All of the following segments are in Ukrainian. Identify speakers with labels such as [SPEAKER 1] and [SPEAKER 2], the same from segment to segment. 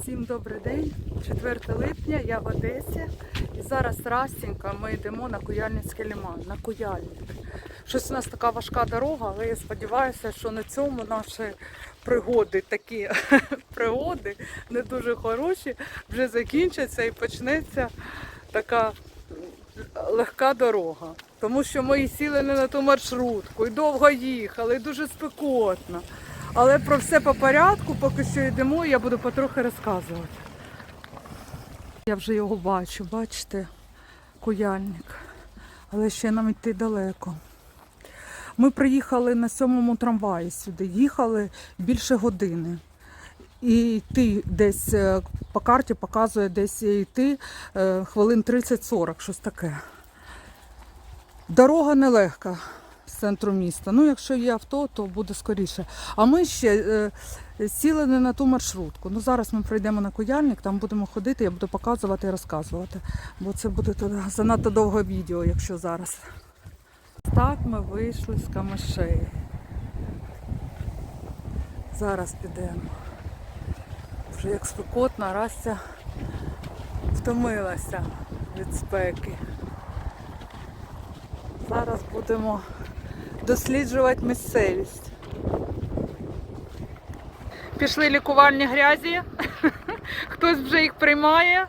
[SPEAKER 1] Всім добрий день, 4 липня, я в Одесі. І зараз Растінька ми йдемо на Куяльницький лиман, на Куяльник. Щось у нас така важка дорога, але я сподіваюся, що на цьому наші пригоди, такі пригоди, не дуже хороші, вже закінчаться і почнеться така легка дорога. Тому що ми сіли не на ту маршрутку, і довго їхали, і дуже спекотно. Але про все по порядку, поки що йдемо, я буду потрохи розказувати. Я вже його бачу, бачите, куяльник. Але ще нам йти далеко. Ми приїхали на сьомому трамваї сюди, їхали більше години. І йти десь е, по карті показує десь йти е, хвилин 30-40, щось таке. Дорога нелегка центру міста. Ну, якщо є авто, то буде скоріше. А ми ще е, сіли не на ту маршрутку. Ну, зараз ми прийдемо на Куяльник, там будемо ходити, я буду показувати і розказувати. Бо це буде занадто довге відео, якщо зараз. Так ми вийшли з камишей. Зараз підемо. Вже як спекотно, Растя втомилася від спеки. Зараз будемо досліджувати місцевість. Пішли лікувальні грязі. Хтось вже їх приймає.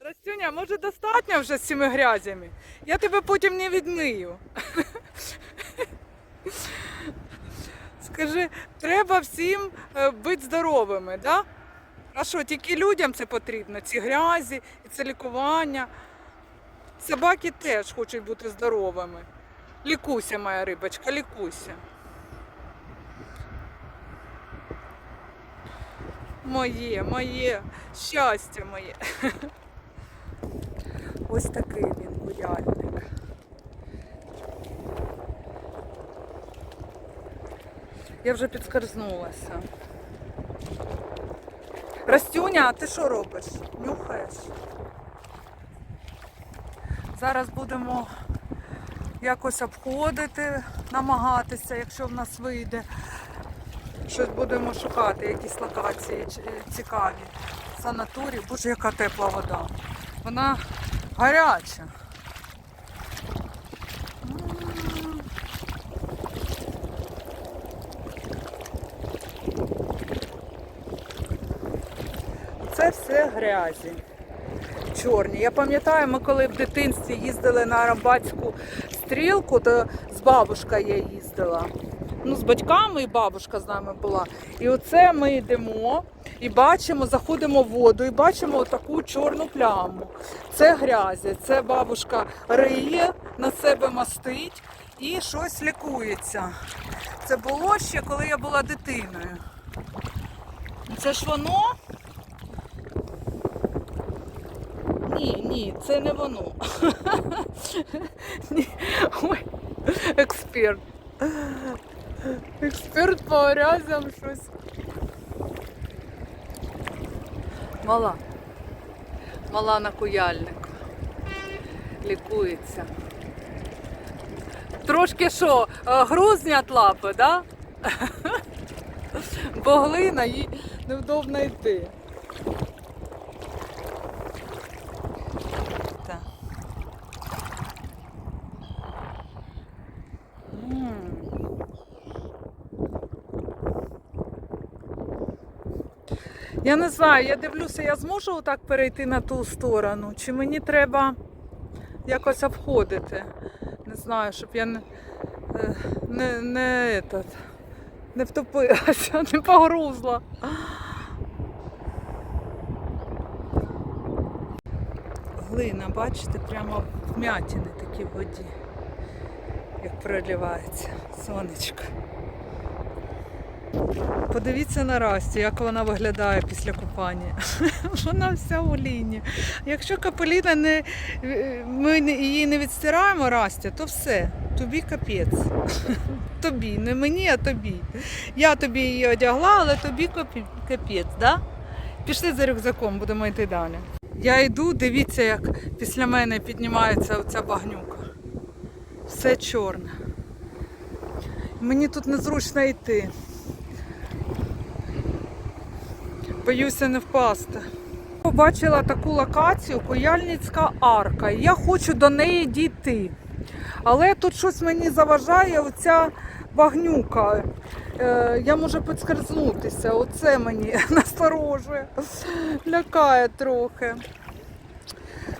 [SPEAKER 1] Растюня, може достатньо вже з цими грязями? Я тебе потім не відмию. Скажи, треба всім е, бути здоровими, да? А що, тільки людям це потрібно, ці грязі і це лікування. Собаки теж хочуть бути здоровими. Лікуйся, моя рибочка, лікуйся. Моє, моє, щастя моє. Ось такий він куяльник. Я вже підскользнулася. Растюня, а ти що робиш? Нюхаєш? Зараз будемо якось обходити, намагатися, якщо в нас вийде. Щось будемо шукати, якісь локації цікаві. Санаторій. Боже, яка тепла вода. Вона гаряча. Це все грязі. Чорні. Я пам'ятаю, ми коли в дитинстві їздили на Арабатську стрілку, то з бабушкою я їздила. Ну, з батьками і бабушка з нами була. І оце ми йдемо і бачимо, заходимо в воду і бачимо таку чорну пляму. Це грязі, це бабушка риє, на себе мастить і щось лікується. Це було ще, коли я була дитиною. Це ж воно. Ні, ні, це не воно. Ой, експерт. Експерт по грязям щось. Мала. Мала на куяльник. Лікується. Трошки що, е, грузня лапи, да? Бо глина їй невдобно йти. Я не знаю, я дивлюся, я зможу отак перейти на ту сторону, чи мені треба якось обходити. Не знаю, щоб я не, е, не, не, этот, не втопилася, не погрузла. Глина, бачите, прямо вмятини такі в воді, як проливається сонечко. Подивіться на Расті, як вона виглядає після купання. Вона вся у ліні. Якщо капеліна не, ми її не відстираємо Расті, то все, тобі капець. Тобі, не мені, а тобі. Я тобі її одягла, але тобі капець, да? Пішли за рюкзаком, будемо йти далі. Я йду, дивіться, як після мене піднімається оця багнюка. Все чорне. Мені тут незручно йти. Боюся не впасти. Побачила таку локацію Куяльницька арка. Я хочу до неї дійти. Але тут щось мені заважає оця багнюка. Е, я можу підскользнутися. Оце мені насторожує, лякає трохи.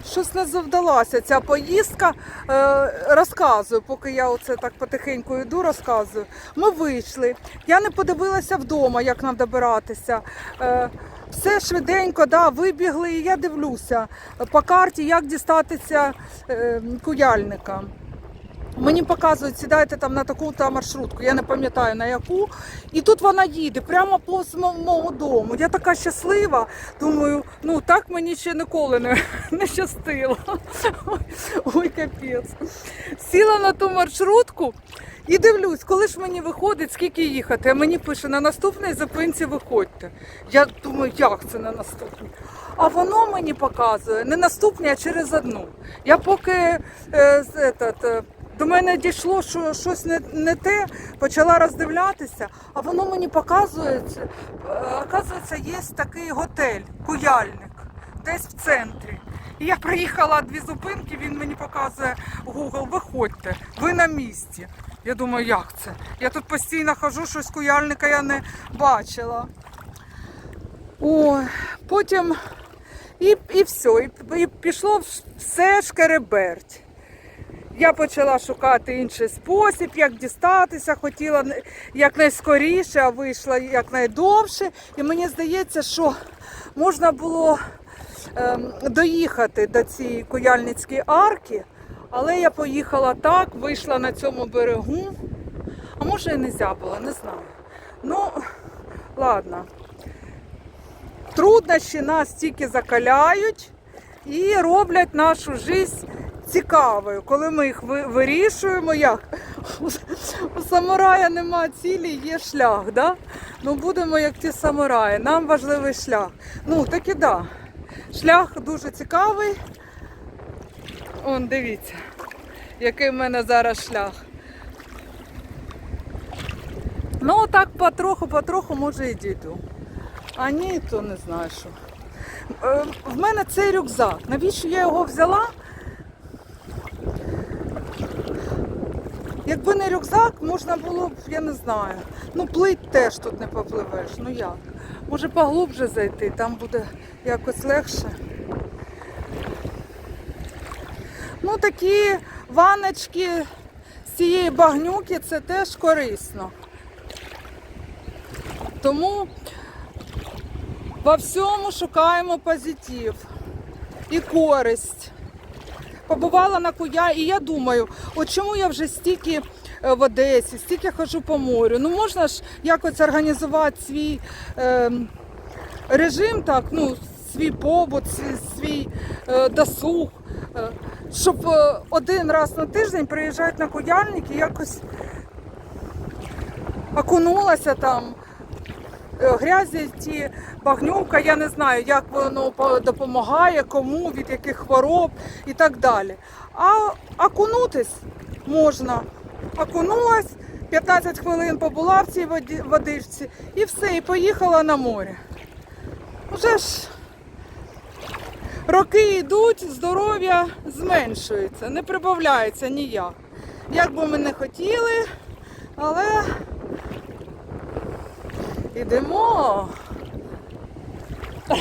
[SPEAKER 1] Щось не завдалася ця поїздка. Е, розказую, поки я оце так потихеньку йду, розказую. Ми вийшли. Я не подивилася вдома, як нам добиратися. Е, все швиденько, да, вибігли, і я дивлюся по карті, як дістатися е, куяльника. Мені показують, сідайте там на таку та маршрутку, я не пам'ятаю на яку. І тут вона їде прямо мо- мого дому. Я така щаслива. Думаю, ну так мені ще ніколи не, не щастило. Ой, капець. Сіла на ту маршрутку і дивлюсь, коли ж мені виходить, скільки їхати. А мені пише, на наступній зупинці виходьте. Я думаю, як це на наступній? А воно мені показує не наступні, а через одну. Я поки е, етот, е, до мене дійшло, що щось не, не те, почала роздивлятися, а воно мені показує, е, оказується, є такий готель, куяльник, десь в центрі. І я приїхала дві зупинки, він мені показує Google, виходьте, ви на місці. Я думаю, як це? Я тут постійно хожу, щось куяльника я не бачила. Ой, потім і, і все, і, і пішло все шкереберть. Я почала шукати інший спосіб, як дістатися, хотіла якнайскоріше, а вийшла якнайдовше. І мені здається, що можна було ем, доїхати до цієї куяльницької арки, але я поїхала так, вийшла на цьому берегу. А може і не було, не знаю. Ну, ладно. Труднощі нас тільки закаляють і роблять нашу життя цікавою, коли ми їх вирішуємо. Як? У, самурая нема цілі, є шлях. Да? Ну будемо як ті самураї. Нам важливий шлях. Ну, так і да. Шлях дуже цікавий. Он, дивіться, який в мене зараз шлях. Ну, так потроху, потроху, може і дійду. А ні, то не знаю що. Е, В мене цей рюкзак. Навіщо я його взяла? Якби не рюкзак, можна було б, я не знаю. Ну, плить теж тут не попливеш. Ну як? Може поглубже зайти, там буде якось легше. Ну, такі ваночки з цієї багнюки це теж корисно. Тому во всьому шукаємо позитив і користь. Побувала на куя, і я думаю, от чому я вже стільки е, в Одесі, стільки хожу по морю. Ну можна ж якось організувати свій е, режим, так, ну, свій побут, свій, е, досуг, е, щоб е, один раз на тиждень приїжджати на куяльник і якось окунулася там. Е, Грязі ті багнюка, я не знаю, як воно допомагає, кому, від яких хвороб і так далі. А окунутись можна. Окунулась, 15 хвилин побула в цій водичці і все, і поїхала на море. Вже ж роки йдуть, здоров'я зменшується, не прибавляється ніяк. Як би ми не хотіли, але Ідемо.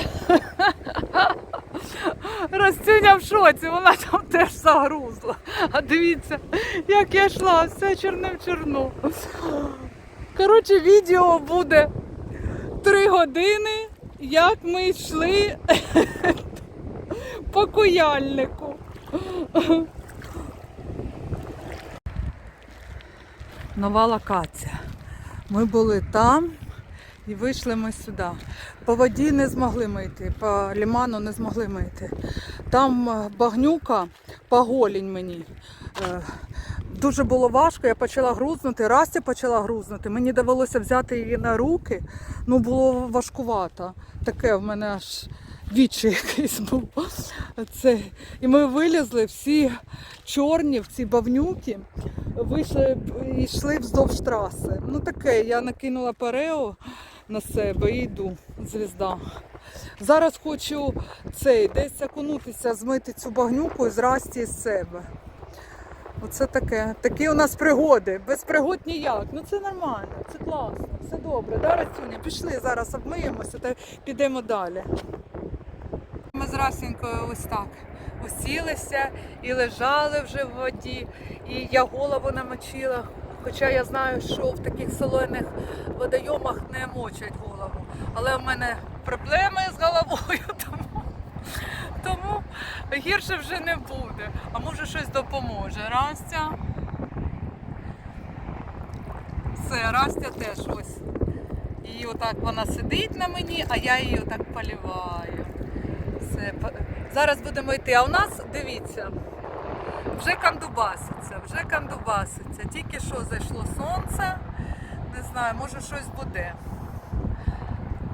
[SPEAKER 1] Ростюня в шоці, вона там теж загрузла. А дивіться, як я йшла, все чорним чорно. Коротше, відео буде три години, як ми йшли по куяльнику. Нова локація. Ми були там і вийшли ми сюди. По воді не змогли ми йти, по ліману не змогли ми йти. Там е, багнюка по голінь мені. Е, Дуже було важко, я почала грузнути, Расті почала грузнути. Мені довелося взяти її на руки. Ну було важкувато. Таке в мене аж вічі якийсь був. Це. І ми вилізли всі чорні в ці бавнюки, вийшли і йшли вздовж траси. Ну таке, я накинула парео, на себе і йду. Звізда. Зараз хочу цей десь окунутися, змити цю багнюку і зрасти з себе. Оце таке. Такі у нас пригоди. Без пригод ніяк. Ну це нормально, це класно, все добре. Да, Растюня? Пішли зараз обмиємося та підемо далі. Ми з Расінькою ось так усілися і лежали вже в воді, і я голову намочила. Хоча я знаю, що в таких солених водойомах не мочать голову. Але в мене проблеми з головою, тому, тому гірше вже не буде. А може щось допоможе. Растя. Все, Растя теж ось. І отак вона сидить на мені, а я її отак поліваю. Все. Зараз будемо йти. А у нас, дивіться, вже кандубаситься, вже кандубаситься. Тільки що зайшло сонце. Не знаю, може щось буде.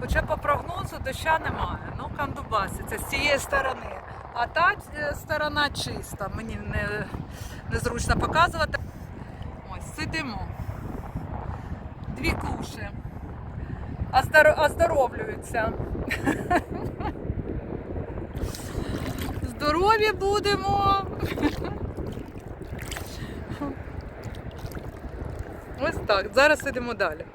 [SPEAKER 1] Хоча по прогнозу доща немає, ну кандубаситься з цієї сторони. А та е, сторона чиста, мені не, незручно показувати. Ось, сидимо. Дві. Оздор- Оздоровлюються. Здорові будемо. Ось так. Зараз ідемо далі.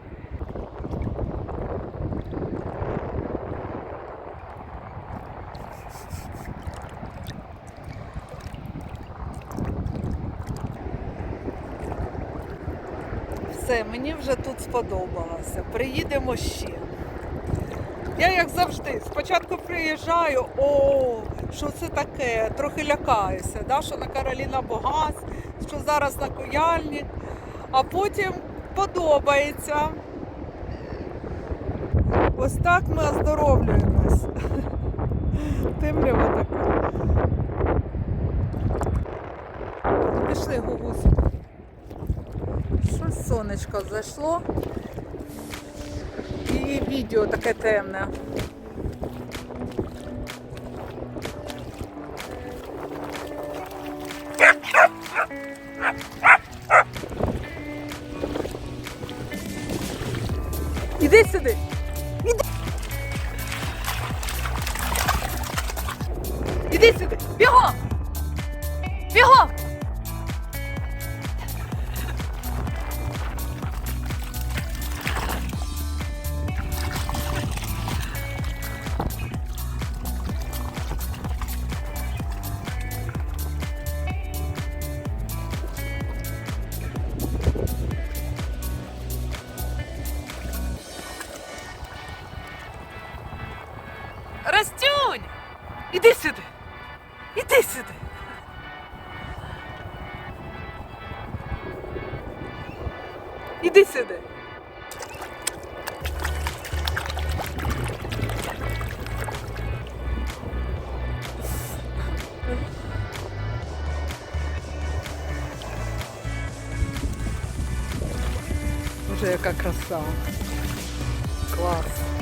[SPEAKER 1] Все, мені вже тут сподобалося. Приїдемо ще. Я як завжди, спочатку приїжджаю, о, що це таке, трохи лякаюся, да, що на Кароліна Богас, що зараз на Куяльник, а потім подобається. Ось так ми оздоровлюємось. Темрява така. Пішли, Гугусі. Щось сонечко зайшло. І відео таке темне. 别晃别晃。Боже, яка краса! Клас!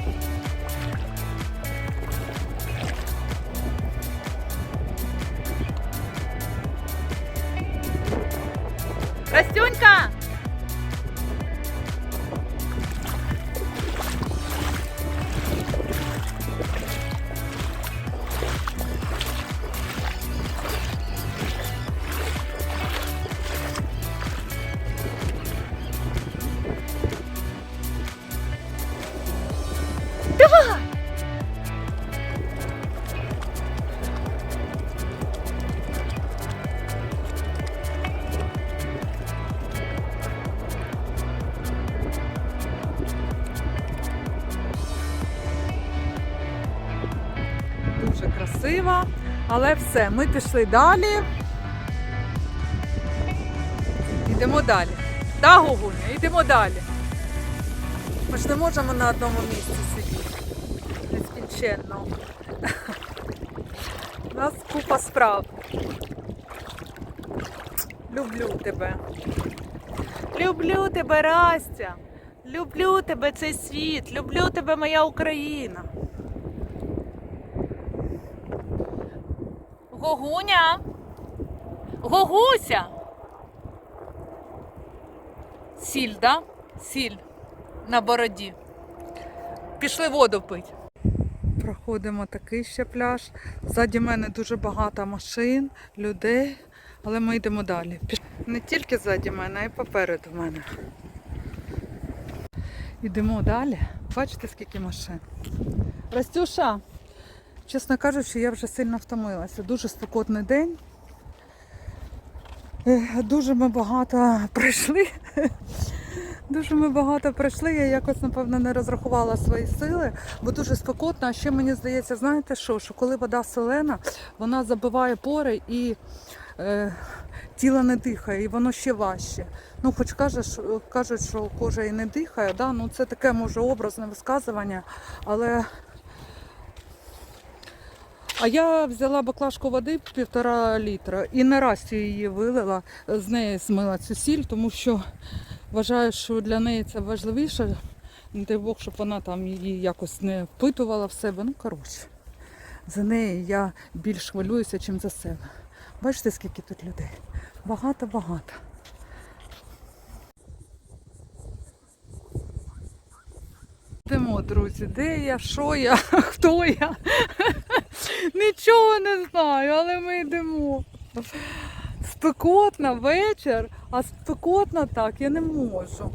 [SPEAKER 1] Але все, ми пішли далі. Йдемо далі. Да, Гугуня, йдемо далі. Ми ж не можемо на одному місці сидіти. Нескінченно. У нас купа справ. Люблю тебе. Люблю тебе, Растя. Люблю тебе цей світ. Люблю тебе, моя Україна. Гогуня. Гогуся. Сіль, да? Сіль на бороді. Пішли воду пити. Проходимо такий ще пляж. Ззаді мене дуже багато машин, людей, але ми йдемо далі. Не тільки ззаді мене, а й попереду мене. Йдемо далі. Бачите, скільки машин. Растюша, чесно кажучи, я вже сильно втомилася. Дуже спекотний день. Е, Дуже ми багато пройшли. Дуже ми багато пройшли. Я якось, напевно, не розрахувала свої сили, бо дуже спекотно. А ще мені здається, знаєте що? Що коли вода солена, вона забиває пори і е, тіло не дихає, і воно ще важче. Ну, хоч кажеш, кажуть, що кожа і не дихає, да? ну це таке може образне висказування, але. А я взяла баклажку води півтора літра і на расті її вилила, з неї змила цю сіль, тому що вважаю, що для неї це важливіше. Не дай Бог, щоб вона там її якось не впитувала в себе. Ну, коротше, за неї я більш хвилююся, ніж за себе. Бачите, скільки тут людей? Багато-багато. Йдемо, друзі, де я, що я, хто я? Нічого не знаю, але ми йдемо. Спекотно вечір, а спекотно так я не можу.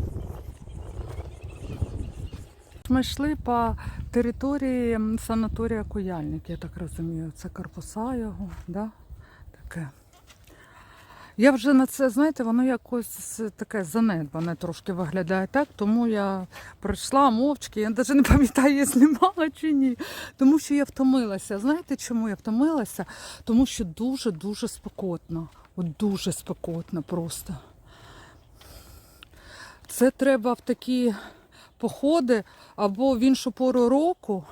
[SPEAKER 1] Ми йшли по території санаторія Куяльник, я так розумію. Це корпуса його, да? таке. Я вже на це, знаєте, воно якось таке занедбане трошки виглядає так, тому я пройшла мовчки, я навіть не пам'ятаю, я знімала чи ні. Тому що я втомилася. Знаєте, чому я втомилася? Тому що дуже-дуже спекотно. От дуже спекотно просто. Це треба в такі походи або в іншу пору року,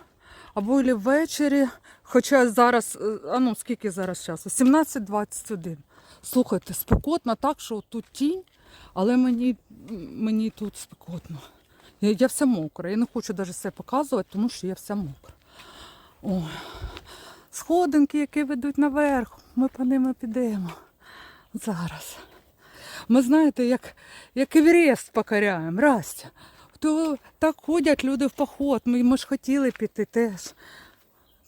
[SPEAKER 1] або ввечері. Хоча зараз, е, а ну скільки зараз часу? 17.21. Слухайте, спекотно так, що тут тінь, але мені, мені тут спекотно. Я, я вся мокра. Я не хочу навіть себе показувати, тому що я вся мокра. Ой. Сходинки, які ведуть наверх, ми по ними підемо. Зараз. Ми знаєте, як, як Еверест покоряємо, Растя. То так ходять люди в поход. Ми, ми ж хотіли піти теж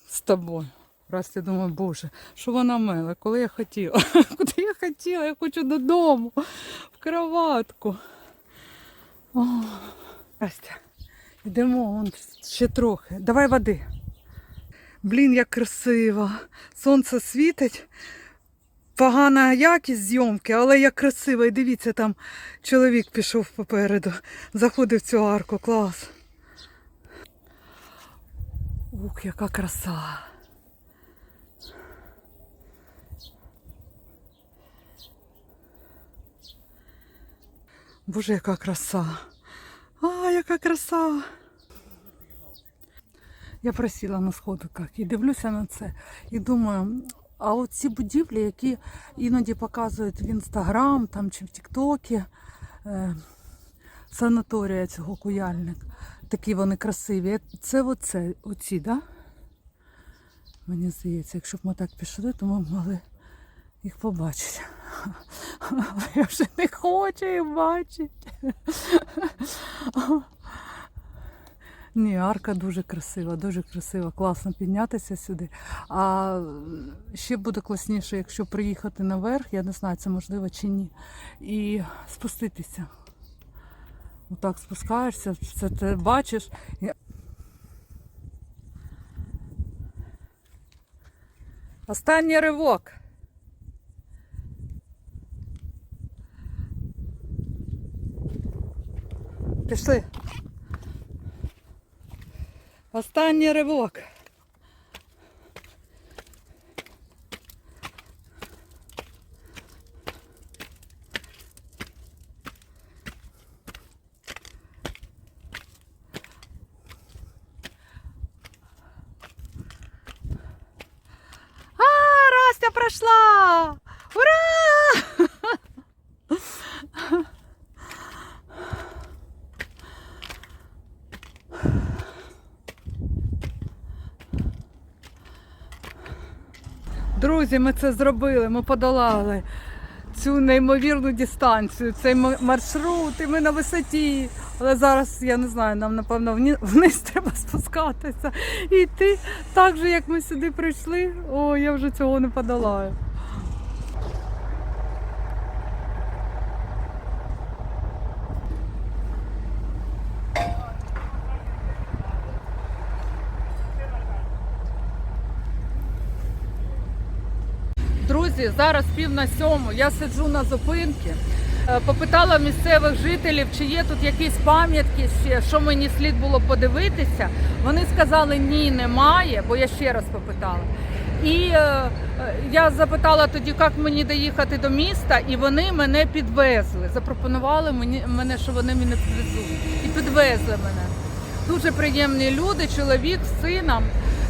[SPEAKER 1] з тобою. Раз я думаю, боже, що вона мила, коли я хотіла. Куди я хотіла? Я хочу додому, в кроватку. О, Растя, йдемо вон ще трохи. Давай води. Блін, як красиво. Сонце світить. Погана якість зйомки, але як красиво. І дивіться, там чоловік пішов попереду. Заходив в цю арку. Клас. Ух, яка краса. Боже, яка краса. А, яка краса. Я просіла на сходиках і дивлюся на це. І думаю, а от ці будівлі, які іноді показують в інстаграм там чи в Тіктокі, е, санаторія цього куяльник, такі вони красиві. Це оце, оці, да? Мені здається, якщо б ми так пішли, то ми б могли їх побачити. Але я вже не хочу їх бачити. Ні, арка дуже красива, дуже красива, класно піднятися сюди. А ще буде класніше, якщо приїхати наверх, я не знаю, це можливо чи ні. І спуститися. Отак спускаєшся, це бачиш. І- Останній ривок. Пішли. Останній ривок. А, Растя пройшла! Ура! Друзі, ми це зробили, ми подолали цю неймовірну дистанцію, цей маршрут, і ми на висоті. Але зараз я не знаю, нам напевно вниз треба спускатися і йти так же, як ми сюди прийшли. О, я вже цього не подолаю. Друзі, зараз пів на сьому. Я сиджу на зупинці. Е, Попитала місцевих жителів, чи є тут якісь пам'ятки, що мені слід було подивитися. Вони сказали, ні, немає, бо я ще раз попитала. І е, е, я запитала тоді, як мені доїхати до міста, і вони мене підвезли. Запропонували мені мене, що вони мене підвезуть. І підвезли мене. Дуже приємні люди, чоловік з сином.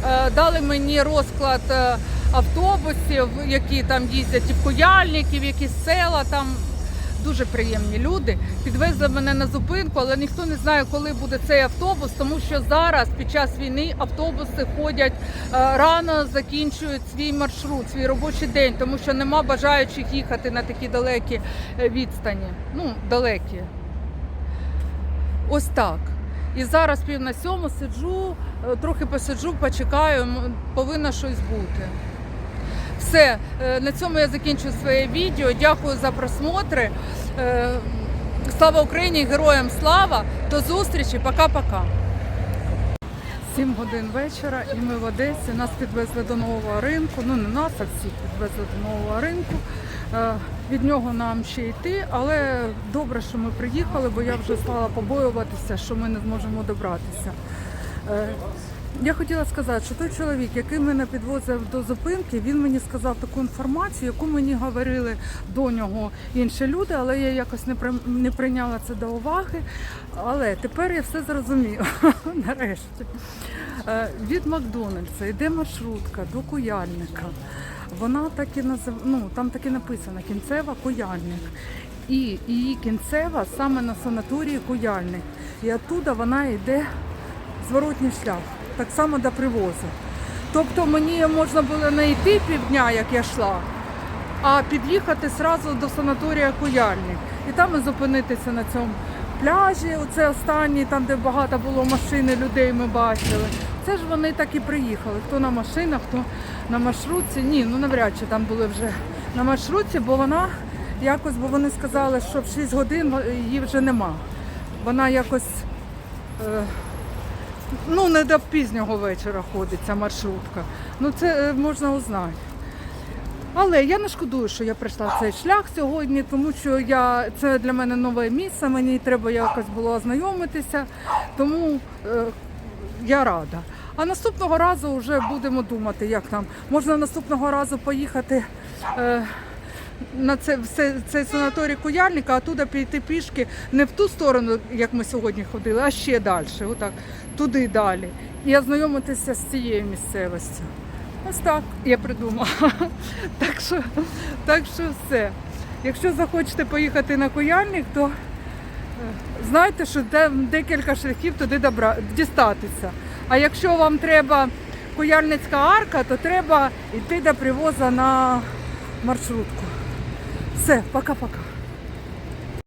[SPEAKER 1] Е, Дали мені розклад е, автобусів, які там їздять, і в Куяльників, якісь села там. Дуже приємні люди. Підвезли мене на зупинку, але ніхто не знає, коли буде цей автобус, тому що зараз під час війни автобуси ходять е, рано, закінчують свій маршрут, свій робочий день, тому що нема бажаючих їхати на такі далекі е, відстані. Ну, далекі. Ось так. І зараз пів на сьому сиджу, е, трохи посиджу, почекаю, повинно щось бути. Все, е, на цьому я закінчую своє відео. Дякую за просмотри. Е, Слава Україні, героям слава! До зустрічі, пока-пока. 7 годин вечора і ми в Одесі. Нас підвезли до нового ринку. Ну не нас, а всіх підвезли до нового ринку. Е, Від нього нам ще йти, але добре, що ми приїхали, бо я вже стала побоюватися, що ми не зможемо добратися. Я хотіла сказати, що той чоловік, який мене підвозив до зупинки, він мені сказав таку інформацію, яку мені говорили до нього інші люди, але я якось не при- не прийняла це до уваги. Але тепер я все зрозумію. Нарешті. Е, Від Макдональдса йде маршрутка до Куяльника. Вона так і назив... ну, там так і написано кінцева Куяльник. І її кінцева саме на санаторії Куяльник. І оттуда вона йде зворотній шлях, так само до привозу. Тобто мені можна було не йти півдня, як я йшла, а під'їхати одразу до санаторія Куяльник. І там і зупинитися на цьому пляжі. Оце останній, там, де багато було машин, людей ми бачили. Це ж вони так і приїхали. Хто на машинах, хто на маршрутці. Ні, ну навряд чи там були вже на маршрутці, бо вона якось, бо вони сказали, що в 6 годин її вже нема. Вона якось. Е, Ну, не до пізнього вечора ходить ця маршрутка. Ну це е, можна узнати. Але я не шкодую, що я прийшла цей шлях сьогодні, тому що я, це для мене нове місце, мені треба якось було ознайомитися, тому е, я рада. А наступного разу вже будемо думати, як там. Можна наступного разу поїхати е, на це, все- цей санаторій Куяльника, а туди піти пішки не в ту сторону, як ми сьогодні ходили, а ще далі, отак, туди далі. І ознайомитися з цією місцевістю. Ось так я придумала. Так що, так що все. Якщо захочете поїхати на Куяльник, то е, знайте, що декілька шляхів туди добра... дістатися. А якщо вам треба Куяльницька арка, то треба йти до привоза на маршрутку. Все, пока-пока.